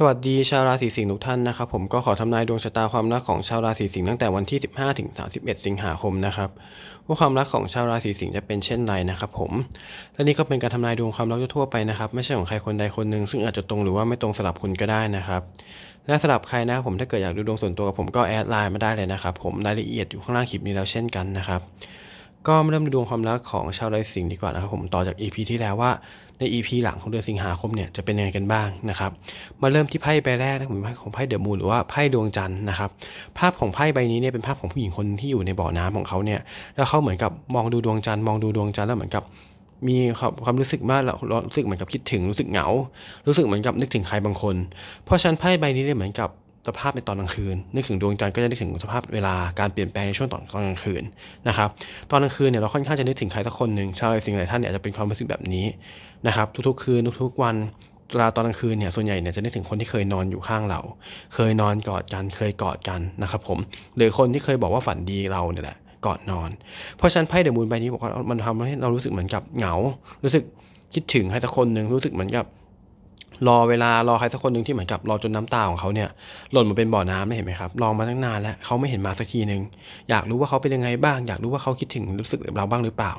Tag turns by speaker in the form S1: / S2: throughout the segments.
S1: สวัสดีชาวราศีสิงห์ทุกท่านนะครับผมก็ขอทำนายดวงชะตาความรักของชาวราศีสิงห์ตั้งแต่วันที่ 15 ถึง 31 สิงหาคมนะครับว่าความรักของชาวราศีสิงห์จะเป็นเช่นไรนะครับผมและนี่ก็เป็นการทำนายดวงความรักทั่วไปนะครับไม่ใช่ของใครคนใดคนหนึ่งซึ่งอาจจะตรงหรือว่าไม่ตรงสลับคุณก็ได้นะครับและสลับใครนะครับผมถ้าเกิดอยากดูดวงส่วนตัวกับผมก็แอดไลน์มาได้เลยนะครับผมรายละเอียดอยู่ข้างล่างคลิปนี้แล้วเช่นกันนะครับก็มาเริ่มดูดวงความรักของชาวราศีสิงห์ดีกว่านะครับผมต่อจาก EP ที่แล้วว่า ใน EP หลังของเดือนสิงหาคมเนี่ยจะเป็นยังไงกันบ้างนะครับ มาเริ่มที่ไพ่ใบแรกนะผมไพ่ของไพ่เดอะมูนหรือว่าไพ่ดวงจันทร์นะครับ ภาพของไพ่ใบนี้เนี่ยเป็นภาพของผู้หญิงคนที่อยู่ในบ่อน้ำของเขาเนี่ยแล้วเขาเหมือนกับมองดูดวงจันทร์มองดูดวงจันทร์แล้วเหมือนกับมีความความรู้สึกว่าเราเรารู้สึกเหมือนกับคิดถึงรู้สึกเหงา รู้สึกเหมือนกับนึกถึงใครบางคน เพราะฉะนั้นไพ่ใบนี้เนี่ยเหมือนกับ สภาพในตอนกลางคืน นึกถึงดวงจันทร์ก็จะนึกถึงสภาพเวลาการเปลี่ยนแปลงในช่วงตอนกลางคืนนะครับตอนกลางคืนเนี่ยเราค่อนข้างจะนึกถึงใครสักคนหนึ่งชาวสิงหลายท่านเนี่ยอาจจะเป็นความรู้สึกแบบนี้นะครับทุกๆ คืนทุกๆวันเวลาตอนกลางคืนเนี่ยส่วนใหญ่เนี่ยจะนึกถึงคนที่เคยนอนอยู่ข้างเรา เคยนอนกอดกันเคยกอดกันนะครับผมหรือคนที่เคยบอกว่าฝันดีเราเนี่ยแหละก่อนนอน เพราะฉะนั้นไพ่เดมูนใบนี้บอกว่ามันทำให้เรารู้สึกเหมือนกับเหงา รู้สึกคิดถึงใครสักคนหนึ่งรู้สึกเหมือนกับ รอเวลารอใครสักคนหนึ่งที่เหมือนกับรอจนน้ำตาของเขาเนี่ยหล่นมาเป็นบ่อน้ำเนี่ยเห็นไหมครับรอมาตั้งนานแล้วเขาไม่เห็นมาสักทีหนึ่งอยากรู้ว่าเขาเป็นยังไงบ้าง อยากรู้ว่าเขาคิดถึงรู้สึกแบบเราบ้างหรือเปล่า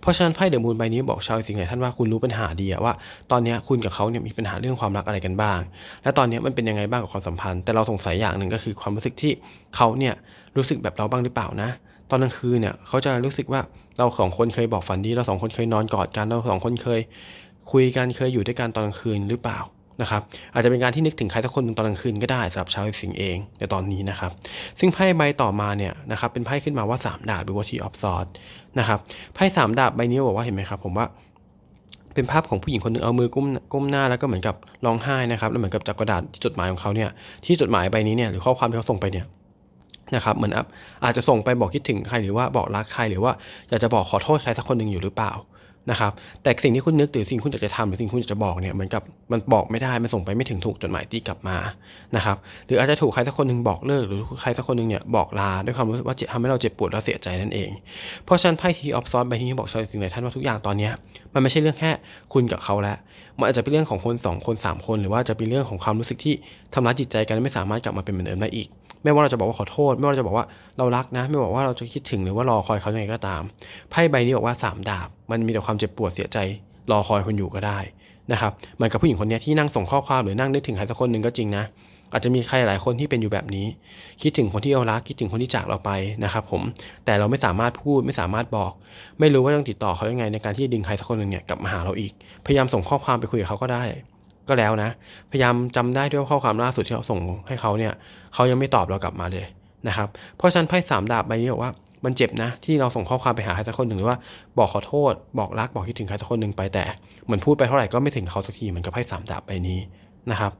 S1: เพราะฉะนั้นไพ่เดอะมูนใบนี้บอกชาวสิงห์หลยท่านว่าคุณรู้ปัญหาดีว่า ตอนนี้คุณกับเขาเนี่ยมีปัญหาเรื่องความรักอะไรกันบ้าง และตอนนี้มันเป็นยังไงบ้างกับความสัมพันธ์ แต่เราสงสัยอย่างหนึ่งก็คือความรู้สึกที่เขาเนี่ยรู้สึกแบบเราบ้างหรือเปล่านะตอนกลางคืนเนี่ยเขาจะรู้สึกว่าเราสองคนเคยบอกฝันดีเราสองคนเคยนอนกอดกันเราสองคนเคย คุยกันเคยอยู่ด้วยกันตอนกลางคืนหรือเปล่านะครับอาจจะเป็นการที่นึกถึงใครสักคนหนึ่งตอนกลางคืนก็ได้สำหรับชาวสิงเองในตอนนี้นะครับ ซึ่งไพ่ใบต่อมาเนี่ยนะครับเป็นไพ่ขึ้นมาว่า 3 ดาบหรือว่าทีออฟซอดนะครับไพ่สามดาบใบนี้บอกว่าเห็นไหมครับผมว่าเป็นภาพของผู้หญิงคนหนึ่งเอามือก้มก้มหน้าแล้วก็เหมือนกับร้องไห้นะครับแล้วเหมือนกับจากกระดาษจดหมายของเขาเนี่ยที่จดหมายใบนี้เนี่ยหรือข้อความที่เขาส่งไปเนี่ยนะครับเหมือนอับอาจจะส่งไปบอกคิดถึงใครหรือว่าบอกรักใครหรือว่าอยากจะบอกขอโทษใครสักคนหนึ่งอยู่หรือเปล่า นะครับแต่สิ่งที่คุณนึกหรือสิ่งที่คุณอยากจะทำหรือสิ่งที่คุณอยากจะบอกเนี่ยเหมือนกับมันบอกไม่ได้มันส่งไปไม่ถึงถูกจดหมายตีกลับมานะครับหรืออาจจะถูกใครสักคนหนึ่งบอกเลิกหรือใครสักคนหนึ่งเนี่ยบอกลาด้วยความรู้สึกว่าจ็บทำให้เราเจ็บปวดและเสียใจนั่นเอง เพราะฉะนั้นไพ่ทีออฟซอนใบนี้บอกชาวสิงห์หลายท่านว่าทุกอย่างตอนนี้มันไม่ใช่เรื่องแค่คุณกับเขาแล้วมันอาจจะเป็นเรื่องของคนสองคนสามคน หรือว่าจะเป็นเรื่องของความรู้สึกที่ทำร้ายจิตใจกันไม่สามารถกลับมาเป็นเหมือนเดิมได้อีก ไม่ว่าเราจะบอกว่าขอโทษ ไม่ว่าเราจะบอกว่าเรารักนะ ไม่บอกว่าเราจะคิดถึงหรือว่ารอคอยเขายังไงก็ตามไพ่ใบนี้บอกว่าสามดาบ มันมีแต่ความเจ็บปวดเสียใจ รอคอยคนอยู่ก็ได้นะครับเหมือนกับผู้หญิงคนนี้ที่นั่งส่งข้อความหรือนั่งนึกถึงใครสักคนหนึ่งก็จริงนะอาจจะมีใครหลายคนที่เป็นอยู่แบบนี้ คิดถึงคนที่เรารักคิดถึงคนที่จากเราไปนะครับผมแต่เราไม่สามารถพูดไม่สามารถบอก ไม่รู้ว่าต้องติดต่อเขายังไงในการที่จะดึงใครสักคนหนึ่งเนี่ยกลับมาหาเราอีก พยายามส่งข้อความไปคุยกับเขาก็ได้ ก็แล้วนะ พยายามจำได้ด้วยว่าข้อความล่าสุดที่เราส่งให้เขาเนี่ยเขายังไม่ตอบเรากลับมาเลยนะครับ เพราะฉะนั้นไพ่สามดาบใบนี้บอกว่ามันเจ็บนะ ที่เราส่งข้อความไปหาใครสักคนหนึ่งหรือว่าบอกขอโทษ บอกรักบอกคิดถึงใครสักคนหนึ่งไปแต่เหมือนพูดไปเท่าไหร่ก็ไม่ถึงเขาสักทีเหมือนกับไพ่สามดาบใบนี้นะครับ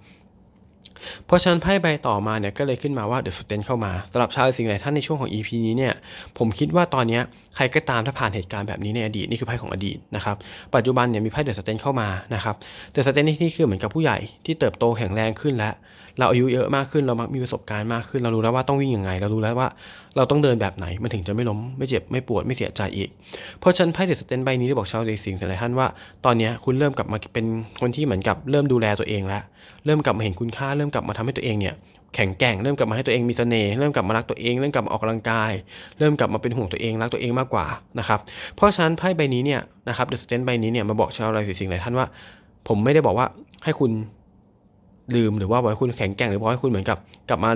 S1: เพราะฉะนั้นไพ่ใบต่อมาเนี่ยก็เลยขึ้นมาว่าเดอะสเตนเข้ามาสำหรับชาวสิงห์หลท่านในช่วงของ EP นี้เนี่ยผมคิดว่าตอนนี้ใครก็ตามถ้าผ่านเหตุการณ์แบบนี้ในอดีตนี่คือไพ่ของอดีตนะครับปัจจุบันเนี่ยมีไพ่เดอะสเตนเข้ามานะครับเดอะสเตนที่นี่คือเหมือนกับผู้ใหญ่ที่เติบโตแข็งแรงขึ้นแล้ว เราอายุเยอะมากขึ้นเรามักมีประสบการณ์มากขึ้น เรารู้แล้วว่าต้องวิ่งยังไง เรารู้แล้วว่าเราต้องเดินแบบไหนมันถึงจะไม่ล้มไม่เจ็บไม่ปวดไม่เสียใจอีก เพราะฉันไพ่เดสเตนใบนี้ได้บอกชาวราศีสิงหลายท่านว่าตอนนี้คุณเริ่มกลับมาเป็นคนที่เหมือนกับเริ่มดูแลตัวเองแล้วเริ่มกลับมาเห็นคุณค่าเริ่มกลับมาทำให้ตัวเองเนี่ยแข็งแกร่งเริ่มกลับมาให้ตัวเองมีเสน่ห์เริ่มกลับมารักตัวเองเริ่มกลับมาออกกำลังกาย เริ่มกลับมาเป็นห่วงตัวเองรักตัวเองมากกว่านะครับเพราะฉะนั้นไพ่ใบนี้เนี่ยนะครับเดอะสเตนใบนี้เนี่ยมาบอกชาวราศีสิงห์หลายท่านว่า ผมไม่ได้บอกว่าให้คุณ ลืมหรือว่าบอกให้คุณแข็งแกร่งหรือบอกให้คุณเหมือนกับ กลับมา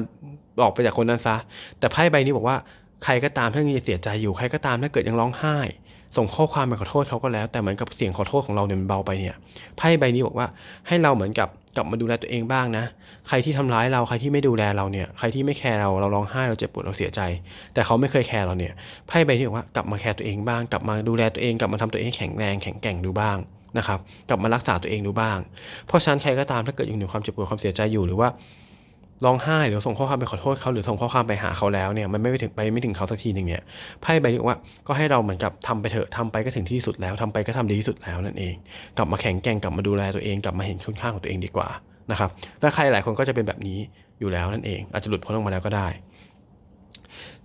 S1: ออกไปจากคนนั้นซะ แต่ไพ่ใบนี้บอกว่าใครก็ตามถ้ายังเสียใจอยู่ใครก็ตามถ้าเกิดยังร้องไห้ ส่งข้อความไปขอโทษเขาก็แล้ว แต่เหมือนกับเสียงขอโทษของเราเนี่ยมันเบาไปเนี่ยไพ่ใบนี้บอกว่าให้เราเหมือนกับกลับมาดูแลตัวเองบ้างนะ ใครที่ทำร้ายเราใครที่ไม่ดูแลเราเนี่ยใครที่ไม่แคร์เราเราร้องไห้เราเจ็บปวดเราเสียใจ แต่เขาไม่เคยแคร์เราเนี่ยไพ่ใบนี้บอกว่ากลับมาแคร์ตัวเองบ้าง กลับมาดูแลตัวเองกลับมาทำตัวเองแข็งแรงแข็งแกร่งดูบ้าง นะครับกลับมารักษาตัวเองดูบ้าง เพราะฉะนั้นใครก็ตามถ้าเกิดยังอยู่ในความเจ็บปวดความเสียใจอยู่หรือว่าร้องไห้หรือส่งข้อความไปขอโทษเขาหรือส่งข้อความไปหาเขาแล้วเนี่ยมันไม่ไปถึงไปไม่ถึงเขาสักทีหนึ่งเนี่ยไพ่ใบนี้ว่าก็ให้เราเหมือนกับทำไปเถอะทำไปก็ถึงที่สุดแล้วทำไปก็ทำดีที่สุดแล้วนั่นเอง กลับมาแข็งแกร่งกลับมาดูแลตัวเองกลับมาเห็นคุณค่าของตัวเองดีกว่านะครับและใครหลายคนก็จะเป็นแบบนี้อยู่แล้วนั่นเอง อาจจะหลุดพ้นออกมาแล้วก็ได้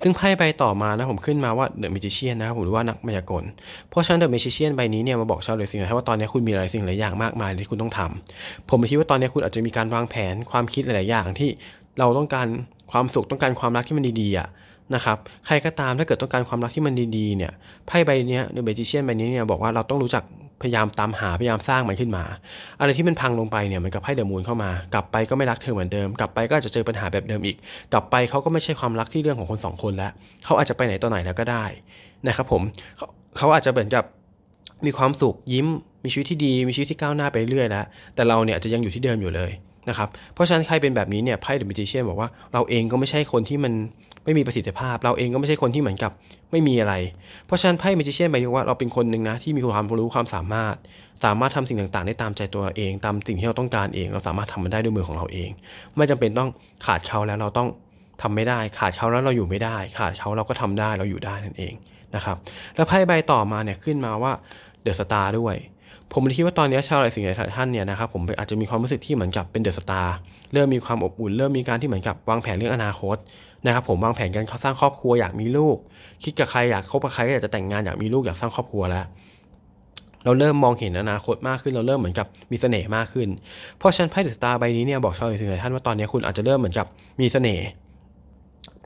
S1: ซึ่งไพ่ใบต่อมานะผมขึ้นมาว่าเดอะมิจิเชียนนะครับผมหรือว่านักมายากล เพราะฉะนั้นเดอะมิจิเชียนใบนี้เนี่ยมาบอกชาวเรือสิงห์ว่าตอนนี้คุณมีหลายสิ่งหลายอย่างมากมายที่คุณต้องทำผมคิดว่าตอนนี้คุณอาจจะมีการวางแผนความคิดหลาย ๆ อย่างที่เราต้องการความสุขต้องการความรักที่มันดีๆอะนะครับใครก็ตามถ้าเกิดต้องการความรักที่มันดีๆเนี่ยไพ่ใบนี้เดอะมิจิเชียนใบนี้เนี่ยบอกว่าเราต้องรู้จัก พยายามตามหาพยายามสร้างมันขึ้นมา อะไรที่มันพังลงไปเนี่ยมันกับไพ่เดอะมูนเข้ามา กลับไปก็ไม่รักเธอเหมือนเดิม กลับไปก็อาจจะเจอปัญหาแบบเดิมอีก กลับไปเขาก็ไม่ใช่ความรักที่เรื่องของคนสองคนแล้วเขาอาจจะไปไหนต่อไหนแล้วก็ได้นะครับผมเขาเขาอาจจะเหมือนกับมีความสุขยิ้มมีชีวิตที่ดีมีชีวิตที่ก้าวหน้าไปเรื่อยแล้วแต่เราเนี่ยอาจจะยังอยู่ที่เดิมอยู่เลย นะครับเพราะฉะนั้นใครเป็นแบบนี้เนี่ยไพ่เดอะมิจิเชียนบอกว่าเราเองก็ไม่ใช่คนที่มันไม่มีประสิทธิภาพ เราเองก็ไม่ใช่คนที่เหมือนกับไม่มีอะไร เพราะฉะนั้นไพ่มิจิเชียนหมายถึงว่าเราเป็นคนหนึ่งนะที่มีความรู้ความสามารถ สามารถทำสิ่งต่างๆ ได้ตามใจตัวเราเองตามสิ่งที่เราต้องการเอง เราสามารถทำมันได้ด้วยมือของเราเอง ไม่จำเป็นต้องขาดเขาแล้วเราต้องทำไม่ได้ขาดเขาแล้วเราอยู่ไม่ได้ ขาดเขาเราก็ทำได้เราอยู่ได้นั่นเองนะครับแล้วไพ่ใบต่อมาเนี่ยขึ้นมาว่าเดอะสตาร์ด้วย ผมเลยคิดว่าตอนนี้ชาวราศีหลายท่านเนี่ยนะครับผมอาจจะมีความรู้สึกที่เหมือนกับเป็นเดอะสตาร์เริ่มมีความอบอุ่น เริ่มมีการที่เหมือนกับวางแผนเรื่องอนาคตนะครับผมวางแผนการสร้างครอบครัวอยากมีลูก คิดกับใครอยากคบกับใครอยากจะแต่งงานอยากมีลูกอยากสร้างครอบครัวแล้ว เราเริ่มมองเห็นอนาคตมากขึ้นเราเริ่มเหมือนกับมีเสน่ห์มากขึ้น เพราะฉะนั้นไพ่เดอะสตาร์ใบนี้เนี่ยบอกชาวราศีหลายท่านว่าตอนนี้คุณอาจจะเริ่มเหมือนกับมีเสน่ห์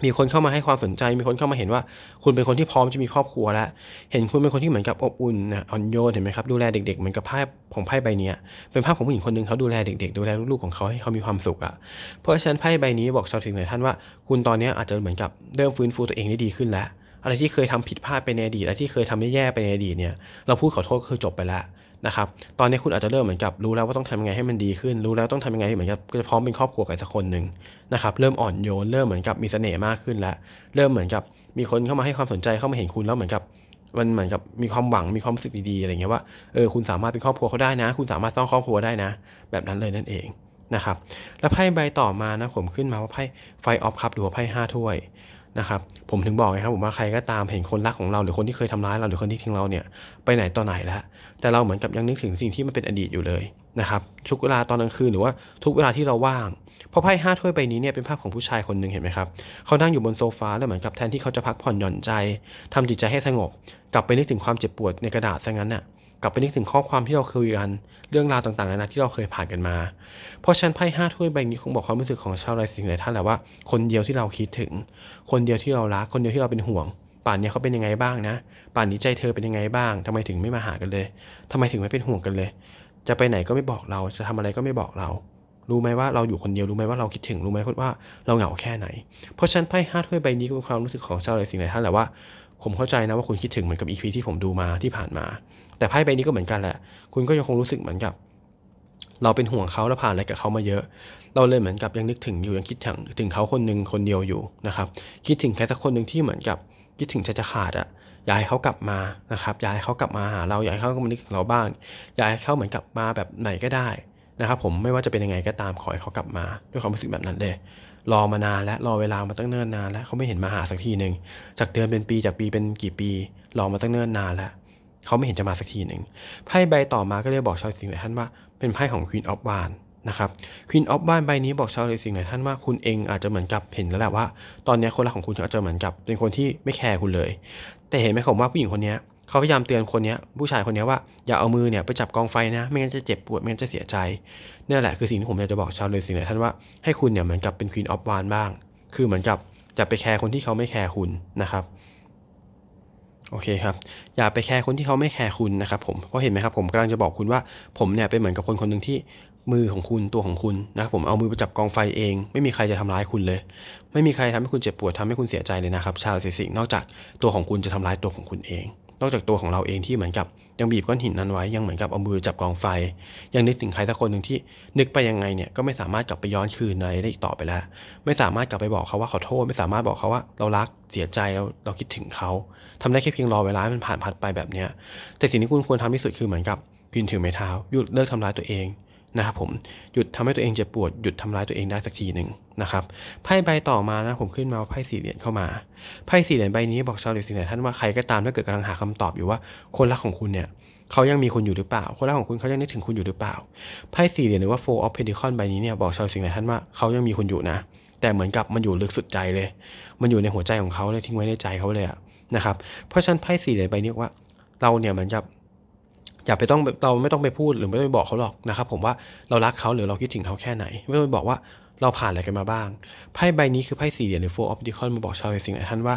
S1: มีคนเข้ามาให้ความสนใจ มีคนเข้ามาเห็นว่า คุณเป็นคนที่พร้อมจะมีครอบครัวแล้ว เห็นคุณเป็นคนที่เหมือนกับอบอุ่นนะอ่อนโยนเห็นไหมครับ ดูแลเด็กๆ เหมือนกับภาพของไพ่ใบนี้เป็นภาพของผู้หญิงคนหนึ่งเขาดูแลเด็กๆ ดูแลลูกๆ ของเขาให้เขามีความสุขอะ เพราะฉะนั้นไพ่ใบนี้บอกชาวราศีหลายท่านว่า คุณตอนนี้อาจจะเหมือนกับเริ่มฟื้นฟูตัวเองได้ดีขึ้นแล้ว อะไรที่เคยทำผิดพลาดไปในอดีต อะไรที่เคยทำแย่ๆไปในอดีตเนี่ย เราพูดขอโทษก็คือจบไปแล้ว นะครับตอนนี้คุณอาจจะเริ่มเหมือนกับรู้แล้วว่าต้องทำยังไงให้มันดีขึ้น รู้แล้วต้องทำยังไงเหมือนกับจะพร้อมเป็นครอบครัวกับสักคนหนึ่งนะครับเริ่มอ่อนโยนเริ่มเหมือนกับมีเสน่ห์มากขึ้นแล้วเริ่มเหมือนกับมีคนเข้ามาให้ความสนใจเข้ามาเห็นคุณแล้วเหมือนกับมันเหมือนกับมีความหวังมีความรู้สึกดีๆอะไรเงี้ยว่าเออคุณสามารถเป็นครอบครัวเขาได้นะ คุณสามารถสร้างครอบครัวได้นะ แบบนั้นเลยนั่นเองนะครับแล้วไพ่ใบต่อมานะผมขึ้นมาว่าไพ่ไฟออฟคัพหรือว่าไพ่ห้าถ้วย นะครับผมถึงบอกไงครับผมว่าใครก็ตามเห็นคนรักของเราหรือคนที่เคยทำร้ายเราหรือคนที่ทิ้งเราเนี่ยไปไหนต่อไหนแล้วแต่เราเหมือนกับยังนึกถึงสิ่งที่มันเป็นอดีตอยู่เลยนะครับทุกเวลาตอนกลางคืนหรือว่าทุกเวลาที่เราว่างเพราะไพ่ห้าถ้วยใบนี้เนี่ยเป็นภาพของผู้ชายคนหนึ่งเห็นไหมครับเขานั่งอยู่บนโซฟาแล้วเหมือนกับแทนที่เขาจะพักผ่อนหย่อนใจทำจิตใจให้สงบ กลับไปนึกถึงความเจ็บปวดในกระดาษซะงั้นน่ะ กลับไปนึกถึงข้อความที่เราคุยกันเรื่องราวต่างๆนานาที่เราเคยผ่านกันมา เพราะฉะนันไพ่ห้าถ้วยใบนี้คงบอกความรู้สึกของชาวราศีสิงห์หลายท่านแหละว่าคนเดียวที่เราคิดถึง คนเดียวที่เรารักคนเดียวที่เราเป็นห่วง ป่านนี้เขาเป็นยังไงบ้างนะ ป่านนี้ใจเธอเป็นยังไงบ้างทำไมถึงไม่มาหากันเลยทำไมถึงไม่เป็นห่วงกันเลย จะไปไหนก็ไม่บอกเราจะทำอะไรก็ไม่บอกเรารู้ไหมว่าเราอยู่คนเดียวรู้ไหมว่าเราคิดถึงรู้ไหมว่าเราเหงาแค่ไหน เพราะฉะนั้นไพ่ห้าถ้วยใบนี้ก็เป็นความรู้สึกของชาวราศีสิงห์หลายท่านแหละว่า ผมเข้าใจนะว่าคุณคิดถึงเหมือนกับอีพีที่ผมดูมาที่ผ่านมา แต่ไพ่ใบนี้ก็เหมือนกันแหละ คุณก็ยังคงรู้สึกเหมือนกับ เราเป็นห่วงเขาและผ่านอะไรกับเขามาเยอะ เราเลยเหมือนกับยังนึกถึงอยู่ยังคิดถึงถึงเขาคนหนึ่งคนเดียวอยู่นะครับ คิดถึงใครสักคนหนึ่งที่เหมือนกับคิดถึงจะจะขาดอะอยากให้เขากลับมานะครับอยากให้เขากลับมาหาเราอยากให้เขามานึกถึงเราบ้างอยากให้เขาเหมือนกลับมาแบบไหนก็ได้นะครับผมไม่ว่าจะเป็นยังไงก็ตามขอให้เขากลับมาด้วยความรู้สึกแบบนั้นเลย รอมานานแล้วรอเวลามาตั้งเนิ่นนานแล้วเขาไม่เห็นมาหาสักทีหนึ่งจากเดือนเป็นปีจากปีเป็นกี่ปีรอมาตั้งเนิ่นนานแล้วเขาไม่เห็นจะมาสักทีหนึ่งไพ่ใบต่อมาก็เลยบอกชาวสิงห์หลายท่านว่าเป็นไพ่ของ Queen of w a n นะครับ Queen of w a n ใบนี้บอกชาวสิงห์หลายท่านว่าคุณเองอาจจะเหมือนกับเห็นแล้วแหละว่า ตอนนี้คนรักของคุณอาจจะเหมือนกับเป็นคนที่ไม่แคร์คุณเลย แต่เห็นไหมผมว่าผู้หญิงคนนี้เเขาพยายามเตือนคนนี้ผู้ชายคนนี้ว่าอย่าเอามือเนี่ยไปจับกองไฟนะ ไม่งั้นจะเจ็บปวดไม่งั้นจะเสียใจนี่แหละคือสิ่งที่ผมอยากจะบอกชาวเลสิงหนท่านว่าให้คุณเนี่ยเหมือนกับเป็น Queen of w a n บ้าง คือเหมือนกับจะไปแคร์คนที่เขาไม่แคร์คุณนะครับโอเคครับ อย่าไปแคร์คนที่เขาไม่แคร์คุณนะครับผม เพราะเห็นไหมครับผมกำลังจะบอกคุณว่าผมเนี่ยเป็นเหมือนกับคนคนหนึ่งที่มือของคุณตัวของคุณนะครับผมเอามือไปจับกองไฟเอง ไม่มีใครจะทำร้ายคุณเลย ไม่มีใครทำให้คุณเจ็บปวดทำให้คุณเสียใจเลยนะครับ ชาวราศีสิงห์นอกจากตัวของคุณจะทำร้ายตัวของคุณเอง นอกจากตัวของเราเองที่เหมือนกับยังบีบก้อนหินนั้นไว้ยังเหมือนกับเอามือจับกองไฟ ยังนึกถึงใครสักคนหนึ่งที่นึกไปยังไงเนี่ยก็ไม่สามารถกลับไปย้อนคืนอะไรได้อีกต่อไปแล้ว ไม่สามารถกลับไปบอกเขาว่าขอโทษ ไม่สามารถบอกเขาว่าเรารักเสียใจเราเราคิดถึงเขาทำได้แค่เพียงรอเวลามันผ่านพัดไปแบบเนี้ยแต่สิ่งที่คุณควรทำที่สุดคือเหมือนกับกินถือไม้เท้าหยุดเลิกทำร้ายตัวเอง นะครับผมหยุดทำให้ตัวเองเจ็บปวดหยุดทำร้ายตัวเองได้สักทีหนึ่งนะครับไพ่ใบต่อมานะผมขึ้นมาไพ่สี่เหรียญเข้ามาไพ่สี่เหรียญใบนี้บอกชาวราศีสิงห์ท่านว่าใครก็ตามถ้าเกิดกำลังหาคำตอบอยู่ว่าคนรักของคุณเนี่ยเขายังมีคุณอยู่หรือเปล่า คนรักของคุณเขายังนึกถึงคุณอยู่หรือเปล่าไพ่สี่เหรียญหรือว่า four of pentacle ใบนี้เนี่ยบอกชาวราศีสิงห์ท่านว่าเขายังมีคุณอยู่นะ แต่เหมือนกับมันอยู่ลึกสุดใจเลย มันอยู่ในหัวใจของเขาเลยทิ้งไว้ในใจเขาเลยอะนะครับเพราะฉะนั้นไพ่สี่เหรียญใบนี้ว่าเราเนี่ยเหมือนกับ อย่าไปต้องเราไม่ต้องไปพูดหรือไม่ต้องไปบอกเขาหรอกนะครับ ผมว่าเรารักเขาหรือเราคิดถึงเขาแค่ไหน ไม่ต้องไปบอกว่าเราผ่านอะไรกันมาบ้างไพ่ใบนี้คือไพ่สี่เหรียญหรือ four of pentacles มาบอกชาวราศีสิงห์ท่านว่า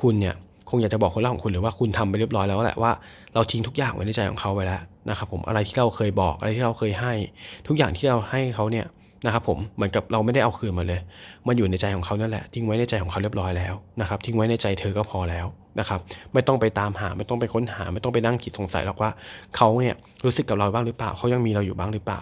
S1: คุณเนี่ยคงอยากจะบอกคนรักของคุณหรือว่าคุณทำไปเรียบร้อยแล้วแหละว่าเราทิ้งทุกอย่างไว้ในใจของเขาไว้แล้วนะครับผมอะไรที่เราเคยบอกอะไรที่เราเคยให้ ทุกอย่างที่เราให้เขาเนี่ยนะครับผมเหมือนกับเราไม่ได้เอาคืนมาเลย มันอยู่ในใจของเขานั่นแหละทิ้งไว้ในใจของเขาเรียบร้อยแล้วนะครับทิ้งไว้ในใจเธอก็พอแล้ว นะครับไม่ต้องไปตามหาไม่ต้องไปค้นหา ไม่ต้องไปนั่งคิดสงสัยหรอกว่าเขาเนี่ยรู้สึกกับเราบ้างหรือเปล่าเขายังมีเราอยู่บ้างหรือเปล่า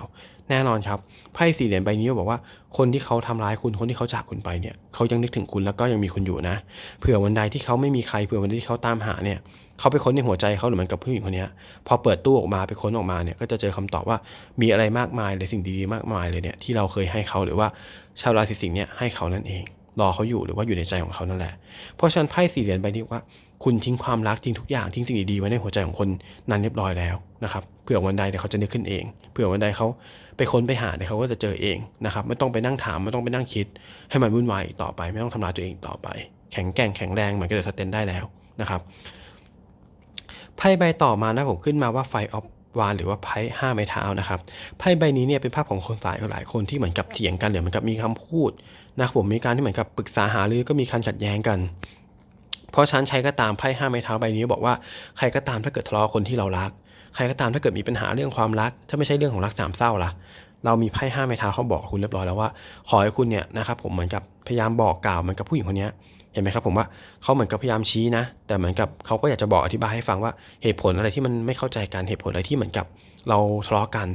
S1: แน่นอนครับไพ่สี่เหรียญใบนี้บอกว่าคนที่เขาทำร้ายคุณคนที่เขาจากคุณไปเนี่ยเขายังนึกถึงคุณแล้วก็ยังมีคุณอยู่นะเผื่อวันใดที่เขาไม่มีใครเผื่อวันใดที่เขาตามหาเนี่ยเขาไปค้นในหัวใจเขาหรือเหมือนกับผู้หญิงคนนี้พอเปิดตู้ออกมาไปค้นออกมาเนี่ยก็จะเจอคำตอบว่ามีอะไรมากมายเลยสิ่งดีๆมากมายเลยเนี่ยที่เราเคยให้เขาหรือว่าชาวราศีสิงห์เนี่ยให้เขานั่นเองรอเขาอยู่หรือว่าอยู่ในใจของเขานั่นแหละ เพราะฉะนั้นไพ่สี่เหรียญใบนี้ว่า คุณทิ้งความรักทิ้งทุกอย่างทิ้งสิ่งดีๆไว้ในหัวใจของคนนั้นเรียบร้อยแล้วนะครับเผื่อวันใดเนี่ยเขาจะนึกขึ้นเองเผื่อวันใดเขาไปค้นไปหาเนี่ยเขาก็จะเจอเองนะครับไม่ต้องไปนั่งถามไม่ต้องไปนั่งคิด ให้มันวุ่นวายอีกต่อไป ไม่ต้องทำร้ายตัวเองต่อไป แข็งแกร่งแข็งแรงเหมือนกับเดอะสเตนได้แล้วนะครับไพ่ใบต่อมานะผมขึ้นมาว่าไฟออฟวานหรือว่าไพ่ห้าไม้เท้านะครับไพ่ใบนี้เนี่ยเป็นภาพของคนสายหลายคนที่เหมือนกับเถียงกันหรือเหมือนกับมีคำพูดนะครับผมมีการที่เหมือนกับปรึกษาหารือก็มีการขัดแย้งกัน เพราะฉันใช้ก็ตามไพ่ห้าไม้เท้าใบนี้บอกว่าใครก็ตามถ้าเกิดทะเลาะคนที่เรารัก ใครก็ตามถ้าเกิดมีปัญหาเรื่องความรัก ถ้าไม่ใช่เรื่องของรักสามเศร้าล่ะเรามีไพ่ห้าไม้เท้าเขาบอกคุณเรียบร้อยแล้วว่า ขอให้คุณเนี่ยนะครับผมเหมือนกับพยายามบอกกล่าวเหมือนกับผู้หญิงคนนี้เห็นไหมครับผมว่าเขาเหมือนกับพยายามชี้นะ แต่เหมือนกับเขาก็อยากจะบอกอธิบายให้ฟังว่าเหตุผลอะไรที่มันไม่เข้าใจกันเหตุผลอะไรที่เหมือนกับเราทะเลาะกัน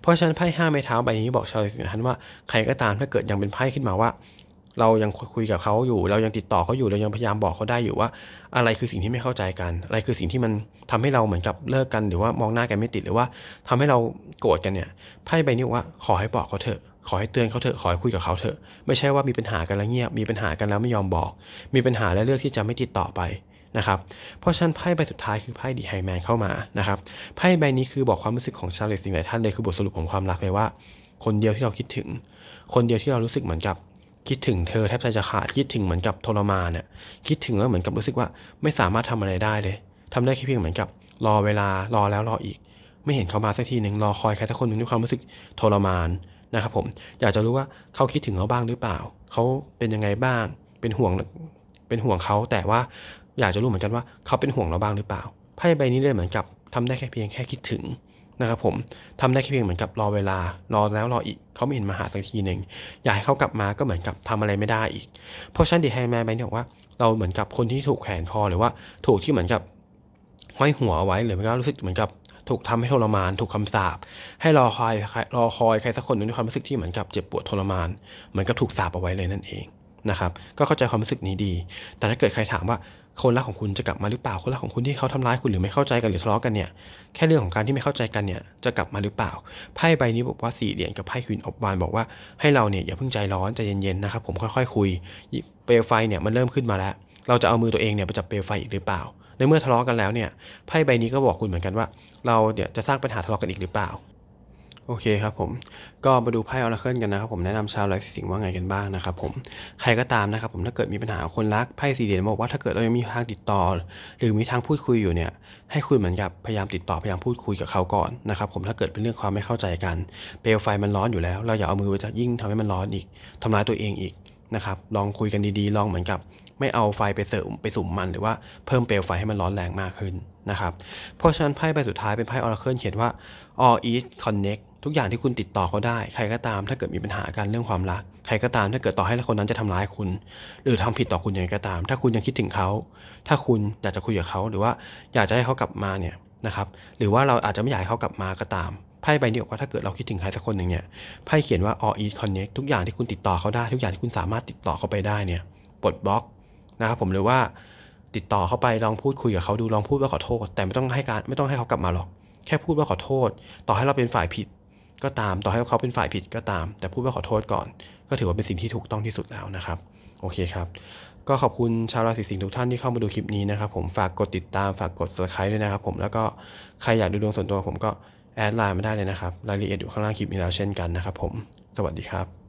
S1: เพราะฉะนั้นไพ่ห้าไม้เท้าใบนี้บอกชาวสิงห์ท่านว่าใครก็ตามถ้าเกิดยังเป็นไพ่ขึ้นมาว่า เรายังคุยกับเขาอยู่ เรายังติดต่อเขาอยู่เรายังพยายามบอกเขาได้อยู่ว่า อะไรคือสิ่งที่ไม่เข้าใจกัน อะไรคือสิ่งที่มันทำให้เราเหมือนกับเลิกกันหรือว่ามองหน้ากันไม่ติดหรือว่าทำให้เราโกรธกันเนี่ยไพ่ใบนี้ว่าขอให้บอกเขาเถอะขอให้เตือนเขาเถอะขอให้คุยกับเขาเถอะไม่ใช่ว่ามีปัญหากันแล้วเงียบมีปัญหากันแล้วไม่ยอมบอก มีปัญหาและเลือกที่จะไม่ติดต่อไปนะครับเพราะฉะนั้นไพ่ใบสุดท้ายคือไพ่ดีไฮแมนเข้ามานะครับไพ่ใบนี้คือบอกความรู้สึกของชาวเลสิงหลายท่านเลยคือบทสรุปของความรักเลยว่า คนเดียวที่เราคิดถึง คนเดียวที่เรารู้สึกเหมือนกับ คิดถึงเธอแทบจจะขาดคิดถึงเหมือนกับทรมานเนี่ยคิดถึงแล้วเหมือนกับรู้สึกว่าไม่สามารถทำอะไรได้เลยทำได้แค่เพียงเหมือนกับ รอเวลารอแล้วรออีก ไม่เห็นเขามาสักทีหนึ่งรอคอยใครสักคนหนึ่งด้วยความรู้สึกทรมานนะครับผมอยากจะรู้ว่าเขาคิดถึงเราบ้างหรือเปล่า เขาเป็นยังไงบ้าง เป็นห่วงเป็นห่วงเขาแต่ว่าอยากจะรู้เหมือนกันว่าเขาเป็นห่วงเราบ้างหรือเปล่าไพ่ใบนี้เลยเหมือนกับทำได้แค่เพียงแค่คิดถึง นะครับผมทำได้แค่เพียงเหมือนกับรอเวลา รอแล้วรออีกเขาไม่เห็นมาหาสักทีหนึ่งอยากให้เขากลับมาก็เหมือนกับทำอะไรไม่ได้อีก เพราะฉันดีไฮแมนไปเนี่ยบอกว่าเราเหมือนกับคนที่ถูกแขวนคอหรือว่าถูกที่เหมือนกับห้อยหัวไว้หรือไม่ก็รู้สึกเหมือนกับถูกทำให้ทรมาน ถูกคำสาปให้รอคอยรอคอยใครสักคนหนึ่งด้วยความรู้สึกที่เหมือนกับเจ็บปวดทรมาน เหมือนกับถูกสาปเอาไว้เลยนั่นเองนะครับก็เข้าใจความรู้สึกนี้ดี แต่ถ้าเกิดใครถามว่า คนรักของคุณจะกลับมาหรือเปล่า คนรักของคุณที่เขาทำร้ายคุณหรือไม่เข้าใจกันหรือทะเลาะกันเนี่ย แค่เรื่องของการที่ไม่เข้าใจกันเนี่ยจะกลับมาหรือเปล่า ไพ่ใบนี้บอกว่าสี่เหรียญกับไพ่ควีนออฟวานบอกว่าให้เราเนี่ยอย่าเพิ่งใจร้อนใจเย็นๆนะครับผมค่อยๆคุย เปลวไฟเนี่ยมันเริ่มขึ้นมาแล้ว เราจะเอามือตัวเองเนี่ยไปจับเปลวไฟอีกหรือเปล่า ในเมื่อทะเลาะกันแล้วเนี่ย ไพ่ใบนี้ก็บอกคุณเหมือนกันว่า เราเนี่ยจะสร้างปัญหาทะเลาะกันอีกหรือเปล่า โอเคครับผมก็มาดูไพ่ออราเคิลกันนะครับผมแนะนำชาวราศีสิงห์ว่าไงกันบ้างนะครับผมใครก็ตามนะครับผมถ้าเกิดมีปัญหาคนรักไพ่สี่เหรียญบอกว่าถ้าเกิดเรายังมีทางติดต่อ หรือมีทางพูดคุยอยู่เนี่ยให้คุณเหมือนกับพยายามติดต่อพยายามพูดคุยกับเขาก่อนนะครับผมถ้าเกิดเป็นเรื่องความไม่เข้าใจกัน เปลวไฟมันร้อนอยู่แล้ว เราอย่าเอามือไปยิ่งทำให้มันร้อนอีกทำร้ายตัวเองอีกนะครับลองคุยกันดีๆ ลองเหมือนกับ ไม่เอาไฟไปเสริมไปสุ่มมันหรือว่าเพิ่มเปลวไฟให้มันร้อนแรงมากขึ้นนะครับเพราะฉะนั้นไพ่ใบสุดท้ายเป็นไพ่ออราเคิลเขียนว่า all is connect ทุกอย่างที่คุณติดต่อเขาได้ ใครก็ตามถ้าเกิดมีปัญหาการเรื่องความรัก ใครก็ตามถ้าเกิดต่อให้คนนั้นจะทำร้ายคุณ หรือทำผิดต่อคุณยังไงก็ตาม ถ้าคุณยังคิดถึงเขา ถ้าคุณอยากจะคุยกับเขาหรือว่าอยากจะให้เขากลับมาเนี่ยนะครับ หรือว่าเราอาจจะไม่อยากให้เขากลับมาก็ตามไพ่ใบนี้บอกว่าถ้าเกิดเราคิดถึงใครสักคนหนึ่งเนี่ยไพ่เขียนว่า all is connect ทุกอย่างที่คุณติดต่อเขาได้ ทุกอย่างที่คุณสามารถติดต่อเขาไปได้เนี่ยปลดบล็อกนะครับผมหรือว่าติดต่อเขาไปลองพูดคุยกับเขาดูลองพูดว่าขอโทษ แต่ไม่ต้องให้การไม่ต้องให้เขากลับมาหรอก แค่พูดว่าขอโทษ ต่อให้เราเป็นฝ่ายผิด ก็ตามต่อให้เขาเป็นฝ่ายผิดก็ตาม แต่พูดว่าขอโทษก่อน ก็ถือว่าเป็นสิ่งที่ถูกต้องที่สุดแล้วนะครับโอเคครับ ก็ขอบคุณชาวราศีสิงห์ทุกท่านที่เข้ามาดูคลิปนี้นะครับผมฝากกดติดตามฝากกด subscribe ด้วยนะครับผมแล้วก็ใครอยากดูดวงส่วนตัวผมก็แอดไลน์มาได้เลยนะครับรายละเอียดอยู่ข้างล่างคลิปนี้แล้วเช่นกันนะครับผม สวัสดีครับ